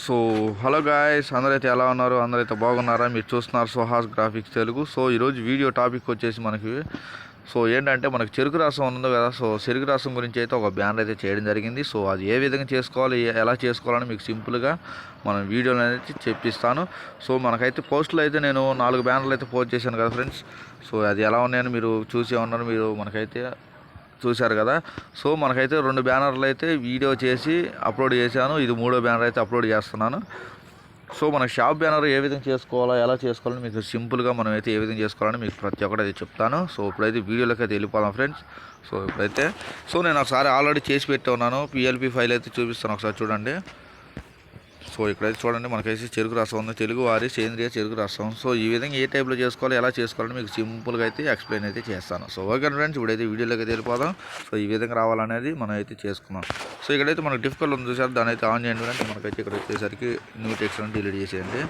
So hello guys అందరైతే ఎలా ఉన్నారు? అందరైతే బాగున్నారా? మీరు చూస్తున్నారు సుహాస్ గ్రాఫిక్స్ తెలుగు సో ఈరోజు వీడియో టాపిక్ వచ్చేసి మనకి సో ఏంటంటే మనకి చెరుకు రసం ఉందో కదా? సో చెరుకు రసం గురించి అయితే ఒక బ్యానర్ అయితే చేయడం జరిగింది. సో అది ఏ విధంగా చేసుకోవాలి ఎలా చేసుకోవాలని మీకు సింపుల్గా మనం వీడియోలో అనేది చెప్పిస్తాను. సో మనకైతే పోస్టులు అయితే నేను నాలుగు బ్యానర్లు అయితే పోస్ట్ చేశాను కదా ఫ్రెండ్స్ సో అది ఎలా ఉన్నాయని మీరు చూసే ఉన్నారు. మీరు మనకైతే చూశారు కదా. సో మనకైతే రెండు బ్యానర్లు అయితే వీడియో చేసి అప్లోడ్ చేశాను. ఇది మూడో బ్యానర్ అయితే అప్లోడ్ చేస్తున్నాను. సో మన షాప్ బ్యానర్ ఏ విధంగా చేసుకోవాలో ఎలా చేసుకోవాలని మీకు సింపుల్గా మనం అయితే ఏ విధంగా చేసుకోవాలని మీకు ప్రతి ఒక్కటి అయితే చెప్తాను. సో ఇప్పుడైతే వీడియోలోకి అయితే వెళ్ళిపోదాం ఫ్రెండ్స్. సో ఇప్పుడైతే సో నేను ఒకసారి ఆల్రెడీ చేసి పెట్టి ఉన్నాను. పిఎల్పి ఫైల్ అయితే చూపిస్తాను. ఒకసారి చూడండి. సో ఇక్కడైతే చూడండి మనకైతే చెరుకు రసం ఉంది. తెలుగు వారి సేంద్రియ చెరుకు రసం. సో ఈ విధంగా ఏ టైప్లో చేసుకోవాలి ఎలా చేసుకోవాలని మీకు సింపుల్గా అయితే ఎక్స్ప్లెయిన్ అయితే చేస్తాను. సో ఓకే ఫ్రెండ్స్ ఇప్పుడైతే వీడియోలోకి వెళ్ళిపోదాం. సో ఈ విధంగా రావాలనేది మనం అయితే చేసుకున్నాం. సో ఇక్కడైతే మనకు డిఫికల్ట్ ఉంది సార్ దాని అయితే ఆన్ చేయండి ఫ్రెండ్స్ మనకైతే ఇక్కడ వచ్చేసరికి న్యూ టెక్స్ట్ అని డిలీట్ చేసేయండి.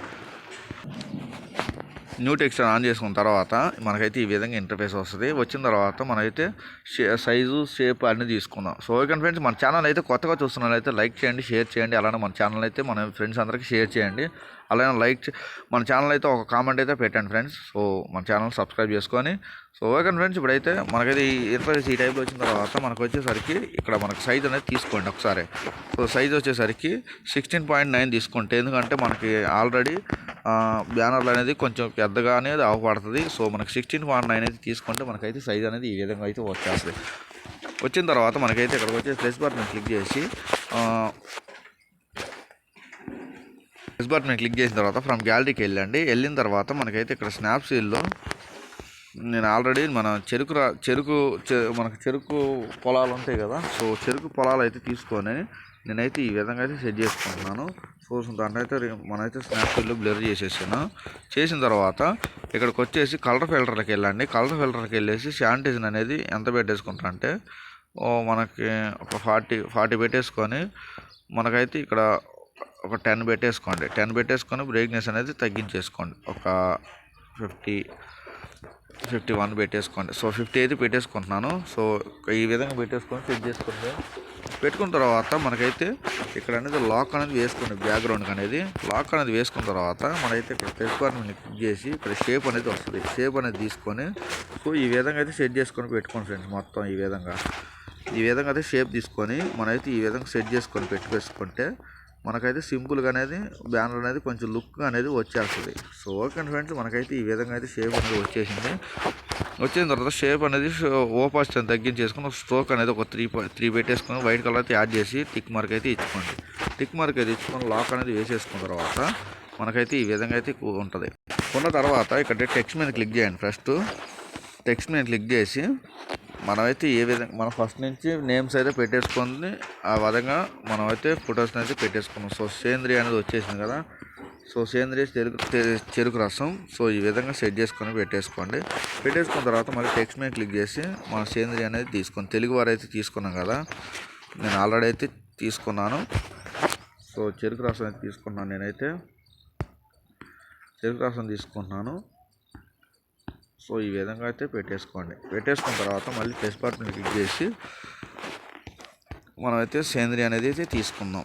న్యూ టెక్స్చర్ ఆన్ చేసుకున్న తర్వాత మనకైతే ఈ విధంగా ఇంటర్ఫేస్ వస్తుంది. వచ్చిన తర్వాత మనమైతే షే సైజు షేప్ అన్ని తీసుకుందాం. సో ఓకే ఫ్రెండ్స్ మన ఛానల్ అయితే కొత్తగా చూస్తున్నట్లయితే లైక్ చేయండి షేర్ చేయండి. అలానే మన ఛానల్ అయితే మన ఫ్రెండ్స్ అందరికీ షేర్ చేయండి. అలాగే లైక్ మన ఛానల్ అయితే ఒక కామెంట్ అయితే పెట్టండి ఫ్రెండ్స్ సో మన ఛానల్ సబ్స్క్రైబ్ చేసుకొని. సో ఓకే ఫ్రెండ్స్ ఇప్పుడైతే మనకైతే ఈ ఈ టైప్లో వచ్చిన తర్వాత మనకు వచ్చేసరికి ఇక్కడ మనకు సైజ్ అనేది తీసుకోండి ఒకసారి. సో సైజ్ వచ్చేసరికి సిక్స్టీన్ పాయింట్ నైన్ తీసుకుంటే ఎందుకంటే మనకి ఆల్రెడీ బ్యానర్లు అనేది కొంచెం పెద్దగా అనేది అవపడుతుంది. సో మనకి సిక్స్టీన్ పాయింట్ నైన్ అయితే తీసుకుంటే మనకైతే సైజ్ అనేది ఈ విధంగా అయితే వచ్చేస్తుంది. వచ్చిన తర్వాత మనకైతే ఇక్కడికి వచ్చే ప్లస్ బటన్ క్లిక్ చేసి ప్లస్ బటన్ క్లిక్ చేసిన తర్వాత ఫ్రమ్ గ్యాలరీకి వెళ్ళండి. వెళ్ళిన తర్వాత మనకైతే ఇక్కడ స్నాప్సీల్లో నేను ఆల్రెడీ మన చెరుకు రా చెరుకు చె- మనకు చెరుకు పొలాలు ఉంటాయి కదా సో చెరుకు పొలాలు అయితే తీసుకొని నేనైతే ఈ విధంగా అయితే సెట్ చేసుకుంటున్నాను. సో దాన్ని అయితే మనమైతే స్నాప్సీల్లో బ్లర్ చేసేసాను. చేసిన తర్వాత ఇక్కడికి వచ్చేసి కలర్ ఫిల్టర్కి వెళ్ళండి. కలర్ ఫిల్టర్కి వెళ్ళేసి శానిటైజర్ అనేది ఎంత పెట్టేసుకుంటారంటే మనకి ఒక ఫార్టీ ఫార్టీ పెట్టేసుకొని మనకైతే ఇక్కడ ఒక టెన్ పెట్టేసుకోండి. టెన్ పెట్టేసుకొని బ్రేక్నెస్ అనేది తగ్గించేసుకోండి. ఒక ఫిఫ్టీ ఫిఫ్టీ వన్ పెట్టేసుకోండి. సో ఫిఫ్టీ అయితే పెట్టేసుకుంటున్నాను. సో ఈ విధంగా పెట్టేసుకొని సెట్ చేసుకోండి పెట్టుకున్న తర్వాత మనకైతే ఇక్కడ అనేది లాక్ అనేది వేసుకోండి బ్యాక్గ్రౌండ్ అనేది. లాక్ అనేది వేసుకున్న తర్వాత మనైతే ఇక్కడ ప్రెస్ బటన్ క్లిక్ చేసి ఇక్కడ షేప్ అనేది వస్తుంది. షేప్ అనేది తీసుకొని సో ఈ విధంగా అయితే సెట్ చేసుకొని పెట్టుకోండి ఫ్రెండ్స్ మొత్తం ఈ విధంగా. ఈ విధంగా అయితే షేప్ తీసుకొని మనమైతే ఈ విధంగా సెట్ చేసుకొని పెట్టుకేసుకుంటే మనకైతే సింపుల్గా అనేది బ్యానర్ అనేది కొంచెం లుక్ అనేది వచ్చేస్తుంది. సో ఓకే ఫ్రెండ్స్ మనకైతే ఈ విధంగా అయితే షేప్ అనేది వచ్చేసింది. వచ్చిన తర్వాత షేప్ అనేది ఓపాసిటీ తగ్గించేసుకుని స్ట్రోక్ అనేది ఒక త్రీ త్రీ పెట్టేసుకొని వైట్ కలర్ అయితే యాడ్ చేసి టిక్ మార్క్ అయితే ఇచ్చుకోండి. టిక్ మార్క్ అయితే ఇచ్చుకొని లాక్ అనేది వేసేసుకున్న తర్వాత మనకైతే ఈ విధంగా అయితే ఉంటుంది. ఉన్న తర్వాత ఇక్కడ టెక్స్ట్ మీద క్లిక్ చేయండి ఫస్ట్. టెక్స్ట్ మీద క్లిక్ చేసి మనమైతే ఏ విధంగా మనం ఫస్ట్ నుంచి నేమ్స్ అయితే పెట్టేసుకుంది ఆ విధంగా మనమైతే ఫొటోస్ని అయితే పెట్టేసుకున్నాం. సో సేంద్రియ అనేది వచ్చేసింది కదా. సో సేంద్రియ చెరుకు చెరుకు రసం. సో ఈ విధంగా సెట్ చేసుకొని పెట్టేసుకోండి. పెట్టేసుకున్న తర్వాత మళ్ళీ టెక్స్ట్ మీద క్లిక్ చేసి మన సేంద్రియ అనేది తీసుకొని తెలుగు వారు అయితే తీసుకున్నాం కదా. నేను ఆల్రెడీ అయితే తీసుకున్నాను. సో చెరుకు రసం అయితే తీసుకున్నాను నేనైతే. చెరుకు రసం తీసుకుంటున్నాను. సో ఈ విధంగా అయితే పెట్టేసుకోండి. పెట్టేసుకున్న తర్వాత మళ్ళీ ప్లస్ బటన్ క్లిక్ చేసి మనమైతే సేంద్రియ అనేది అయితే తీసుకుందాం.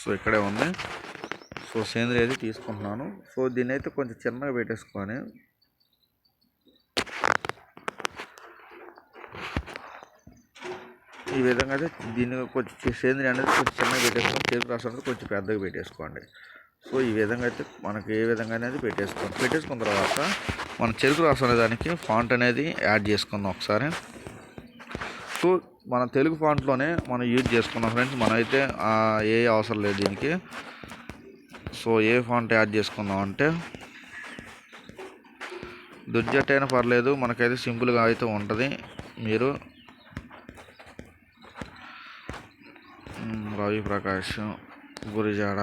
సో ఇక్కడే ఉంది. సో సేంద్రియ అయితే తీసుకుంటున్నాను. సో దీన్ని అయితే కొంచెం చిన్నగా పెట్టేసుకొని ఈ విధంగా అయితే దీన్ని కొంచెం సేంద్రియ అనేది కొంచెం చిన్నగా పెట్టేసుకొని చెరుకు రసం కొంచెం పెద్దగా పెట్టేసుకోండి. సో ఈ విధంగా అయితే మనకి ఏ విధంగా అనేది పెట్టేసుకోండి. పెట్టేసుకున్న తర్వాత మన చెరుకు రసం అనే దానికి ఫాంట్ అనేది యాడ్ చేసుకుందాం ఒకసారి. సో మన తెలుగు ఫాంట్లోనే మనం యూజ్ చేసుకున్నాం ఫ్రెండ్స్ మనమైతే ఏ అవసరం లేదు దీనికి. సో ఏ ఫాంట్ యాడ్ చేసుకుందాం అంటే దుర్జట్ అయినా పర్లేదు మనకైతే సింపుల్గా అయితే ఉంటుంది. మీరు రవి ప్రకాష్ గురిజాడ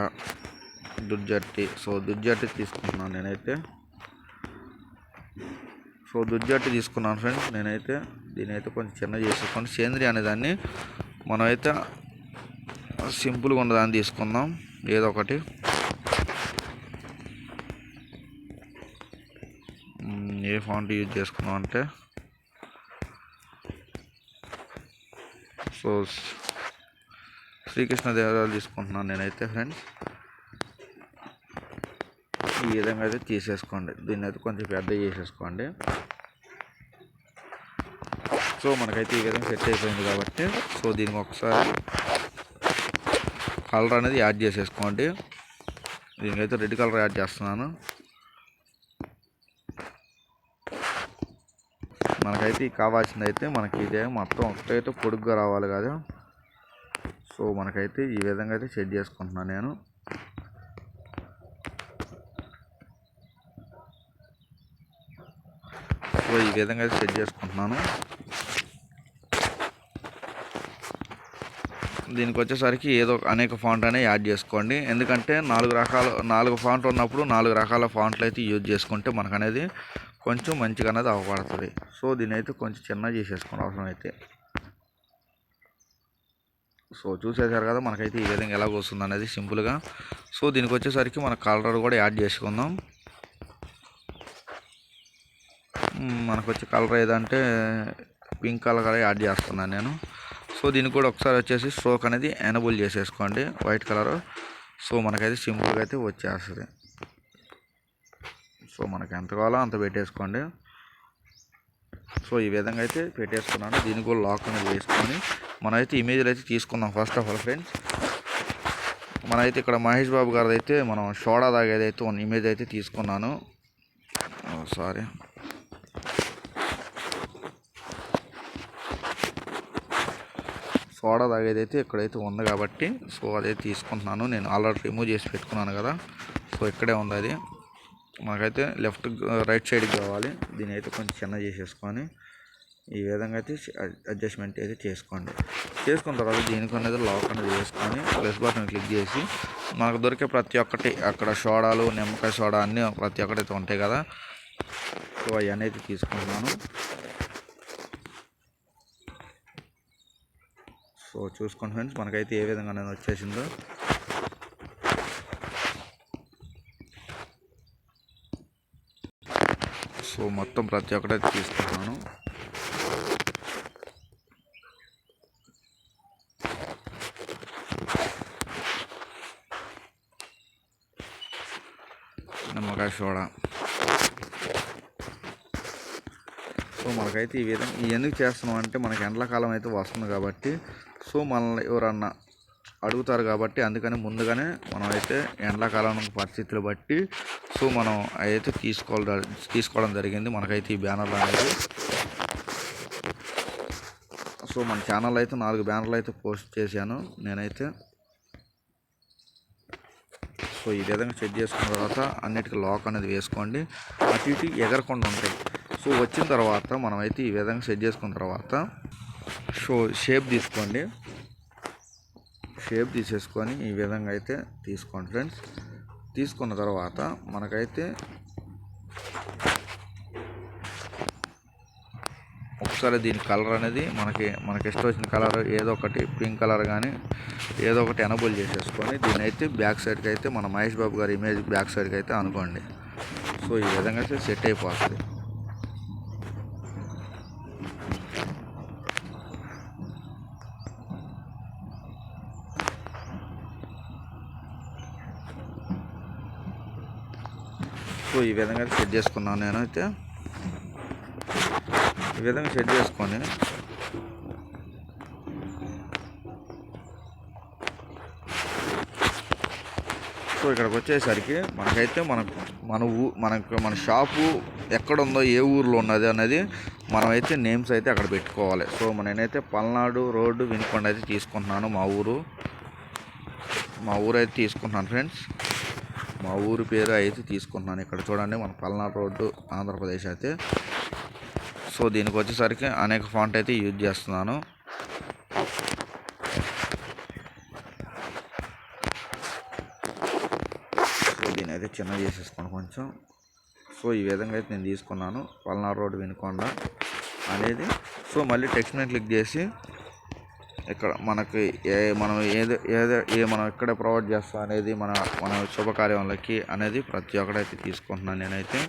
దుర్జట్టి సో దుర్జట్టి తీసుకుంటున్నాను నేనైతే. సో దుర్జట్టి తీసుకున్నాను ఫ్రెండ్స్ నేనైతే దీని అయితే కొంచెం చిన్న చేసుకొని సేంద్రియ అనే దాన్ని మనమైతే సింపుల్గా ఉన్నదాన్ని తీసుకుందాం. ఏదో ఒకటి ఏ ఫాంట్ యూజ్ చేసుకున్నాం అంటే? సో శ్రీకృష్ణ దేవాలయాలు తీసుకుంటున్నాను నేనైతే ఫ్రెండ్స్ ఈ విధంగా అయితే తీసేసుకోండి. దీన్ని అయితే కొంచెం పెద్ద చేసేసుకోండి. సో మనకైతే ఈ విధంగా సెట్ అయిపోయింది కాబట్టి సో దీనికి ఒకసారి కలర్ అనేది యాడ్ చేసేసుకోండి. దీనికైతే రెడ్ కలర్ యాడ్ చేస్తున్నాను. మనకైతే ఈ కావాల్సింది అయితే మనకి ఇదే మొత్తం ఒకటైతే పొడుగ్గా రావాలి కదా. సో మనకైతే ఈ విధంగా అయితే సెట్ చేసుకుంటున్నాను నేను. సో ఈ విధంగా అయితే సెట్ చేసుకుంటున్నాను. దీనికి వచ్చేసరికి ఏదో అనేక ఫాంట్ అనేది యాడ్ చేసుకోండి. ఎందుకంటే నాలుగు రకాల నాలుగు ఫాంట్ ఉన్నప్పుడు నాలుగు రకాల ఫాంట్లు అయితే యూజ్ చేసుకుంటే మనకు అనేది కొంచెం మంచిగా అనేది అవపడుతుంది సో దీని అయితే కొంచెం చిన్న చేసేసుకోండి అవసరం అయితే సో చూసేసారు కదా మనకైతే ఈ విధంగా ఎలాగ వస్తుంది అనేది సింపుల్గా సో దీనికి వచ్చేసరికి మన కలర్ కూడా యాడ్ చేసుకుందాం. మనకు వచ్చే కలర్ ఏదంటే పింక్ కలర్ యాడ్ చేస్తున్నాను నేను. సో దీన్ని కూడా ఒకసారి వచ్చేసి స్ట్రోక్ అనేది ఎనబుల్ చేసేసుకోండి. వైట్ కలర్ సో మనకైతే సింపుల్గా అయితే వచ్చేస్తుంది. సో మనకి ఎంత కావాలో అంత పెట్టేసుకోండి. సో ఈ విధంగా అయితే పెట్టేసుకున్నాను. దీని కూడా లాక్ అనేది వేసుకొని మనమైతే ఇమేజ్లు అయితే తీసుకుందాం ఫస్ట్ ఆఫ్ ఆల్ ఫ్రెండ్స్ మనమైతే ఇక్కడ మహేష్ బాబు గారిది అయితే మనం షోడా దాగేది అయితే ఇమేజ్ అయితే తీసుకున్నాను. సారీ సోడా తాగేదైతే ఇక్కడైతే ఉంది కాబట్టి సో అదైతే తీసుకుంటున్నాను. నేను ఆల్రెడీ రిమూవ్ చేసి పెట్టుకున్నాను కదా. సో ఇక్కడే ఉంది అది. మనకైతే లెఫ్ట్ రైట్ సైడ్కి కావాలి. దీని అయితే కొంచెం చిన్న చేసేసుకొని ఈ విధంగా అయితే అడ్జస్ట్మెంట్ అయితే చేసుకోండి. చేసుకున్న తర్వాత దీనికి అనేది లాక్ అనేది వేసుకొని ప్లస్ బటన్ క్లిక్ చేసి మనకు దొరికే ప్రతి ఒక్కటి అక్కడ సోడాలు నిమ్మకాయ సోడా అన్నీ ప్రతి ఒక్కటి అయితే ఉంటాయి కదా. సో అవన్నీ అయితే తీసుకుంటున్నాను. సో చూసుకోండి ఫ్రెండ్స్ మనకైతే ఏ విధంగా అనేది వచ్చేసిందో. సో మొత్తం ప్రతి ఒక్కటే తీసుకున్నాను నిమ్మకాయ సోడా సో మనకైతే ఈ విధంగా ఎందుకు చేస్తున్నాం అంటే మనకి ఎండాకాలం అయితే వస్తుంది కాబట్టి సో మనల్ని ఎవరన్నా అడుగుతారు కాబట్టి అందుకని ముందుగానే మనం అయితే ఎండాకాలం పరిస్థితులు బట్టి సో మనం అయితే తీసుకోవాలి తీసుకోవడం జరిగింది. మనకైతే ఈ బ్యానర్లు అనేది సో మన ఛానల్ అయితే నాలుగు బ్యానర్లు అయితే పోస్ట్ చేశాను నేనైతే. సో ఈ విధంగా సెట్ చేసుకున్న తర్వాత అన్నిటికీ లాక్ అనేది వేసుకోండి. అటు ఇటు ఎగరకుండా ఉంటాయి. సో వచ్చిన తర్వాత మనమైతే ఈ విధంగా సెట్ చేసుకున్న తర్వాత సో షేప్ తీసుకోండి. షేప్ తీసేసుకొని ఈ విధంగా అయితే తీసుకోండి ఫ్రెండ్స్. తీసుకున్న తర్వాత మనకైతే ఒకసారి దీని కలర్ అనేది మనకి మనకి ఇష్టం వచ్చిన కలర్ ఏదో ఒకటి పింక్ కలర్ కానీ ఏదో ఒకటి ఎనబుల్ చేసేసుకొని దీని అయితే బ్యాక్ సైడ్కి అయితే మన మహేష్ బాబు గారి ఇమేజ్ బ్యాక్ సైడ్కి అయితే అనుకోండి. సో ఈ విధంగా అయితే సెట్ అయిపోతుంది. సో ఈ విధంగా అయితే సెట్ చేసుకున్నాను నేనైతే. ఈ విధంగా సెట్ చేసుకొని సో ఇక్కడికి వచ్చేసరికి మనకైతే మన మన ఊ మనకు మన షాపు ఎక్కడ ఉందో ఏ ఊర్లో ఉన్నది అనేది మనమైతే నేమ్స్ అయితే అక్కడ పెట్టుకోవాలి. సో నేనైతే పల్నాడు రోడ్డు వినుకొండ అయితే తీసుకుంటున్నాను మా ఊరు. మా ఊరు అయితే తీసుకుంటున్నాను ఫ్రెండ్స్. మా ఊరి పేరు అయితే తీసుకుంటున్నాను. ఇక్కడ చూడండి మన పల్నాడు రోడ్డు ఆంధ్రప్రదేశ్ అయితే. సో దీనికి వచ్చేసరికి అనేక ఫాంట్ అయితే యూజ్ చేస్తున్నాను. సో దీని అయితే చిన్న చేసేసుకోండి కొంచెం. సో ఈ విధంగా అయితే నేను తీసుకున్నాను. పల్నాడు రోడ్డు వినుకొండ అనేది. సో మళ్ళీ టెక్స్ట్ మీద క్లిక్ చేసి ఇక్కడ మనకి ఏ మనం ఏది ఏది ఏ మనం ఎక్కడ ప్రొవైడ్ చేస్తాం అనేది మన మన శుభకార్యంలోకి అనేది ప్రతి ఒక్కడైతే తీసుకుంటున్నాను నేనైతే.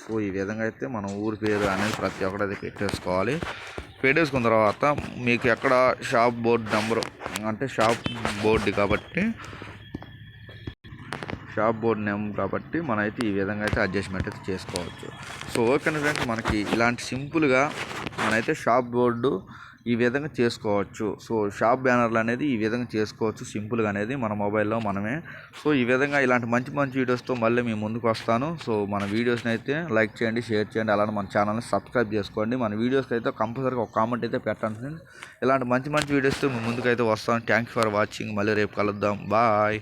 సో ఈ విధంగా అయితే మనం ఊరి పేరు అనేది ప్రతి ఒక్కడైతే పెట్టేసుకోవాలి. పెట్టేసుకున్న తర్వాత మీకు ఎక్కడ షాప్ బోర్డు నెంబరు అంటే షాప్ బోర్డు కాబట్టి షాప్ బోర్డ్ నేమ్ కాబట్టి మనమైతే ఈ విధంగా అయితే అడ్జస్ట్మెంట్ అయితే చేసుకోవచ్చు. So okay friends? మనకి ఇలాంటి సింపుల్గా మనైతే షాప్ బోర్డు ఈ విధంగా చేసుకోవచ్చు. సో షాప్ బ్యానర్లు అనేది ఈ విధంగా చేసుకోవచ్చు. సింపుల్గా అనేది మన మొబైల్లో మనమే. సో ఈ విధంగా ఇలాంటి మంచి మంచి వీడియోస్తో మళ్ళీ మీ ముందుకు వస్తాను. సో మన వీడియోస్ని అయితే లైక్ చేయండి షేర్ చేయండి అలానే మన ఛానల్ని సబ్స్క్రైబ్ చేసుకోండి. మన వీడియోస్కి అయితే కంపల్సరీగా ఒక కామెంట్ అయితే పెట్టండి ఇలాంటి మంచి మంచి వీడియోస్తో మీ ముందుకు అయితే వస్తాను. Thank for watching. మళ్ళీ రేపు కలుద్దాం. బాయ్.